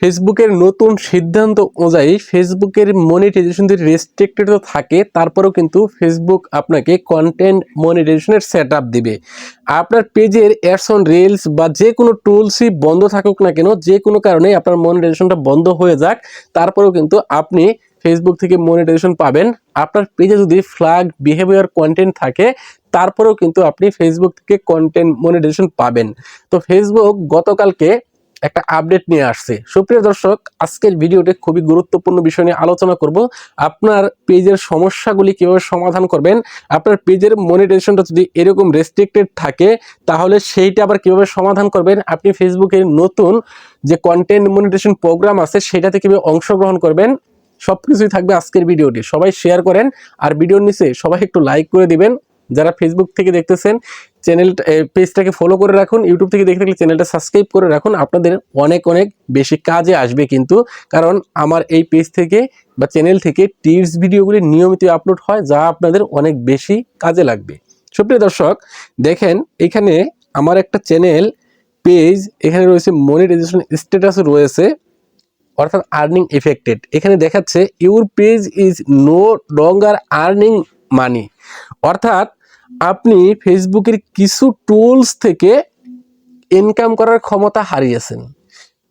ফেসবুকের নতুন সিদ্ধান্ত অনুযায়ী ফেসবুকের মনিটাইজেশন যদি রেস্ট্রিক্টেড থাকে, তারপরেও কিন্তু ফেসবুক আপনাকে কন্টেন্ট মনিটাইজেশনের সেট আপ দিবে। আপনার পেজের অ্যাডস অন রিলস বা যে কোনো টুলসই বন্ধ থাকুক না কেন, যে কোনো কারণে আপনার মনিটাইজেশনটা বন্ধ হয়ে যাক, তারপরেও কিন্তু আপনি ফেসবুক থেকে মনিটাইজেশন পাবেন। আপনার পেজে যদি ফ্ল্যাগ বিহেভিয়ার কন্টেন্ট থাকে, তারপরেও কিন্তু আপনি ফেসবুক থেকে কন্টেন্ট মনিটাইজেশন পাবেন। তো ফেসবুক গতকালকে একটা আপডেট নিয়ে আসছে। সুপ্রিয় দর্শক, আজকের ভিডিওটি খুবই গুরুত্বপূর্ণ বিষয় নিয়ে আলোচনা করব। আপনার পেজের সমস্যাগুলি কীভাবে সমাধান করবেন, আপনার পেজের মনিটাইজেশনটা যদি এরকম রেস্ট্রিক্টেড থাকে, তাহলে সেইটা আবার কীভাবে সমাধান করবেন? আপনি ফেসবুকের নতুন যে কন্টেন্ট মনিটাইজেশন প্রোগ্রাম আছে, সেটাতে কীভাবে অংশগ্রহণ করবেন, সবকিছুই থাকবে আজকের ভিডিওটি সবাই শেয়ার করেন, আর ভিডিওর নিচে সবাই একটু লাইক করে দিবেন। যারা ফেসবুক থেকে দেখতেছেন চ্যানেল পেজটাকে ফলো করে রাখুন ইউটিউব থেকে দেখতে থাকলে চ্যানেলটা সাবস্ক্রাইব করে রাখুন। আপনাদের অনেক অনেক বেশি কাজে আসবে কিন্তু। কারণ আমার এই পেজ থেকে বা চ্যানেল থেকে টিপস ভিডিওগুলি নিয়মিত আপলোড হয়, যা আপনাদের অনেক বেশি কাজে লাগবে। সুপ্রিয় দর্শক, দেখেন, এখানে আমার একটা চ্যানেল পেজ এখানে রয়েছে মনিটাইজেশন স্ট্যাটাস রয়েছে, অর্থাৎ আর্নিং এফেক্টেড এখানে দেখাচ্ছে your page is no longer earning money অর্থাৎ আপনি ফেসবুকের কিছু টুলস থেকে ইনকাম করার ক্ষমতা হারিয়েছেন।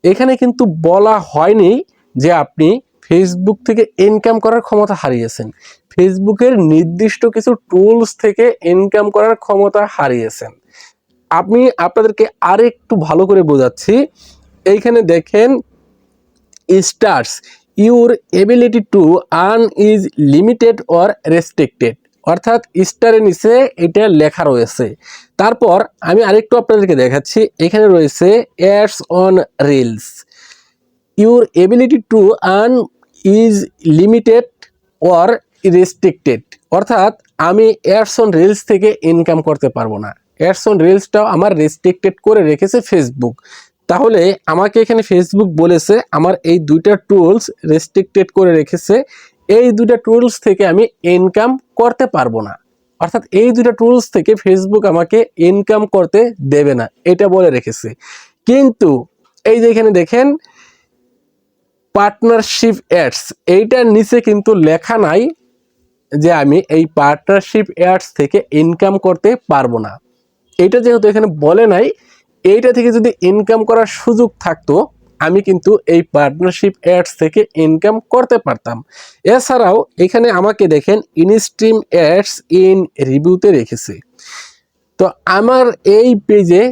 এখানে কিন্তু বলা হয়নি যে আপনি ফেসবুক থেকে ইনকাম করার ক্ষমতা হারিয়েছেন। ফেসবুকের নির্দিষ্ট কিছু টুলস থেকে ইনকাম করার ক্ষমতা হারিয়েছেন। আমি আপনাদেরকে আরেকটু ভালো করে বোঝাচ্ছি। এইখানে দেখেন stars your ability to earn is limited or restricted অর্থাৎ স্টারের নিচে এটা লেখা রয়েছে। তারপর আমি আরেকটু আপনাদেরকে দেখাচ্ছি, এখানে রয়েছে ads on reels your ability to earn is limited or restricted অর্থাৎ আমি অ্যাডস অন রিলস থেকে ইনকাম করতে পারব না। অ্যাডস অন রিলসটাও আমার রেস্ট্রিক্টেড করে রেখেছে ফেসবুক তাহলে আমাকে এখানে ফেসবুক বলেছে, আমার এই দুইটা টুলস রেস্ট্রিক্টেড করে রেখেছে। এই দুইটা টুলস থেকে আমি ইনকাম করতে পারব না। অর্থাৎ এই দুইটা টুলস থেকে ফেসবুক আমাকে ইনকাম করতে দেবে না, এটা বলে রেখেছে। কিন্তু এই যে এখানে দেখেন পার্টনারশিপ অ্যাডস এইটার নিচে কিন্তু লেখা নাই যে আমি এই পার্টনারশিপ অ্যাডস থেকে ইনকাম করতে পারব না। এটা যেহেতু এখানে বলে নাই, এইটা থেকে যদি ইনকাম করার সুযোগ থাকতো আমি কিন্তু এই পার্টনারশিপ অ্যাডস থেকে ইনকাম করতে পারতাম। এছাড়াও এখানে আমাকে দেখেন ইনস্ট্রিম অ্যাডস ইন রিভিউতে রেখেছে। তো আমার এই পেজে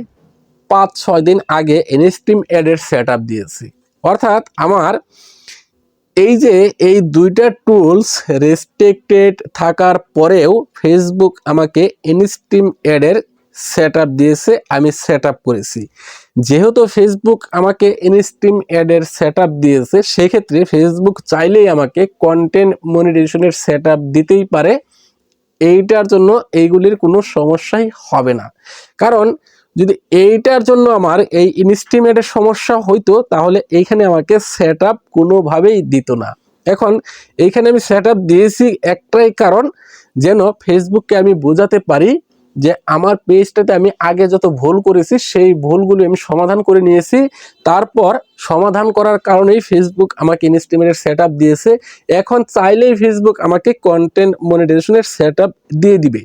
পাঁচ ছয় দিন আগে ইনস্ট্রিম অ্যাডের সেট আপ দিয়েছি। অর্থাৎ আমার এই যে এই দুইটা টুলস রেস্ট্রিক্টেড থাকার পরেও ফেসবুক আমাকে ইনস্ট্রিম অ্যাডের সেট আপ দিয়েছে, আমি সেট আপ করেছি। যেহেতু ফেসবুক আমাকে ইনস্ট্রিম অ্যাডের সেট দিয়েছে, সেক্ষেত্রে ফেসবুক চাইলেই আমাকে কন্টেন্ট মনিটাইজেশনের সেট দিতেই পারে। এইটার জন্য এইগুলির কোনো সমস্যাই হবে না। কারণ যদি এইটার জন্য আমার এই ইনস্টিমেটের সমস্যা হইতো, তাহলে এইখানে আমাকে সেট আপ কোনোভাবেই দিত না। এখন এইখানে আমি সেট দিয়েছি একটাই কারণ, যেন ফেসবুককে আমি বোঝাতে পারি যে আমার পেজটাতে আমি আগে যত ভুল করেছি, সেই ভুলগুলি আমি সমাধান করে নিয়েছি। তারপর সমাধান করার কারণেই ফেসবুক আমাকে ইনস্টিমেটের সেট দিয়েছে। এখন চাইলেই ফেসবুক আমাকে কন্টেন্ট মনিটাইজেশনের সেট দিয়ে দিবে।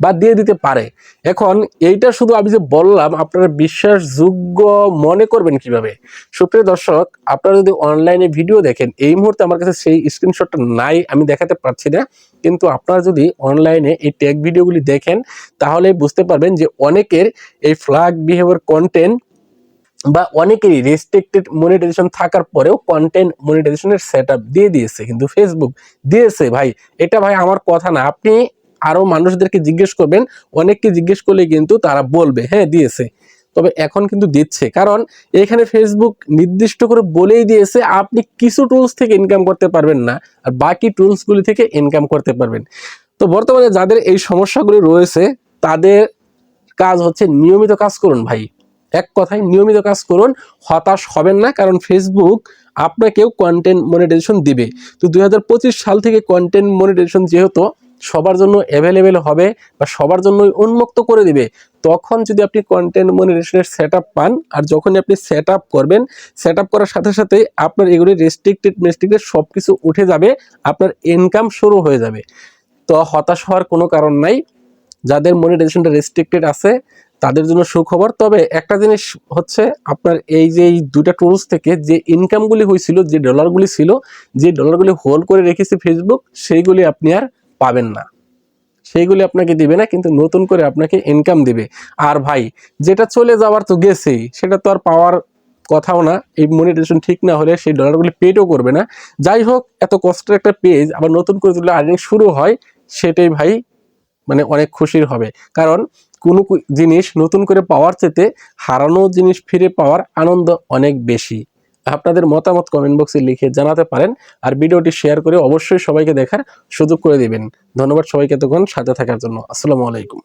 বা দিয়ে দিতে পারে। এখন এইটা শুধু আমি যে বললাম, আপনারা বিশ্বাসযোগ্য মনে করবেন কীভাবে? সুপ্রিয় দর্শক, আপনারা যদি অনলাইনে ভিডিও দেখেন, এই মুহূর্তে আমার কাছে সেই স্ক্রিনশটটা নাই, আমি দেখাতে পারছি না। কিন্তু আপনারা যদি অনলাইনে এই ট্যাগ ভিডিওগুলি দেখেন, তাহলে বুঝতে পারবেন যে অনেকের এই ফ্ল্যাগ বিহেভিয়ার কন্টেন্ট বা অনেকেরই রেস্ট্রিক্টেড মনিটাইজেশন থাকার পরেও কন্টেন্ট মনিটাইজেশনের সেট দিয়ে দিয়েছে। কিন্তু ফেসবুক দিয়েছে, ভাই, এটা ভাই আমার কথা না। আপনি আরও মানুষদেরকে জিজ্ঞেস করবেন, অনেককে জিজ্ঞেস করলে কিন্তু তারা বলবে হ্যাঁ দিয়েছে। তবে এখন কিন্তু দিচ্ছে। কারণ এখানে ফেসবুক নির্দিষ্ট করে বলেই দিয়েছে, আপনি কিছু টুলস থেকে ইনকাম করতে পারবেন না, আর বাকি টুলসগুলি থেকে ইনকাম করতে পারবেন। তো বর্তমানে যাদের এই সমস্যাগুলি রয়েছে, তাদের কাজ হচ্ছে নিয়মিত কাজ করুন ভাই। এক কথায় নিয়মিত কাজ করুন, হতাশ হবেন না, কারণ ফেসবুক আপনাকেও কন্টেন্ট মনিটাইজেশন দিবে। তো দুই হাজার পঁচিশ সাল থেকে কন্টেন্ট মনিটাইজেশন যেহেতু সবার জন্য অ্যাভেলেবেল হবে বা সবার জন্যই উন্মুক্ত করে দিবে, তখন যদি আপনি কন্টেন্ট মনিটেশনের সেট পান আর যখনই আপনি সেট করবেন সেট করার সাথে সাথে আপনার এগুলি রেস্ট্রিক্টেড মেস্ট্রিক্টেড সব কিছু উঠে যাবে, আপনার ইনকাম শুরু হয়ে যাবে। তো হতাশ হওয়ার কোনো কারণ নাই, যাদের মনিটাইজেশনটা রেস্ট্রিক্টেড আছে, তাদের জন্য সুখবর। তবে একটা জিনিস হচ্ছে, আপনার এই যে এই দুটা টুলস থেকে যে ইনকামগুলি হয়েছিল, যে ডলারগুলি ছিল, যে ডলারগুলি হোল্ড করে রেখেছে ফেসবুক সেইগুলি আপনি আর পাবেন না। সেইগুলি আপনাকে দিবে না, কিন্তু নতুন করে আপনাকে ইনকাম দিবে। আর ভাই, যেটা চলে যাওয়ার তো গেছেই, সেটা তো আর পাওয়ার কথাও না। এই মনিটাইজেশন ঠিক না হলে সেই ডলারগুলি পেডও করবে না। যাই হোক, এত কষ্টের একটা পেজ আবার নতুন করে তুলে আর্নিং শুরু হয়, সেটাই ভাই মানে অনেক খুশির হবে। কারণ কোনো জিনিস নতুন করে পাওয়ার চেতে হারানো জিনিস ফিরে পাওয়ার আনন্দ অনেক বেশি। আপনাদের মতামত কমেন্ট বক্সে লিখে জানাতে পারেন আর ভিডিওটি শেয়ার করে অবশ্যই সবাইকে দেখার সুযোগ করে দেবেন। ধন্যবাদ সবাইকে তখন সাথে থাকার জন্য। আসসালামু আলাইকুম।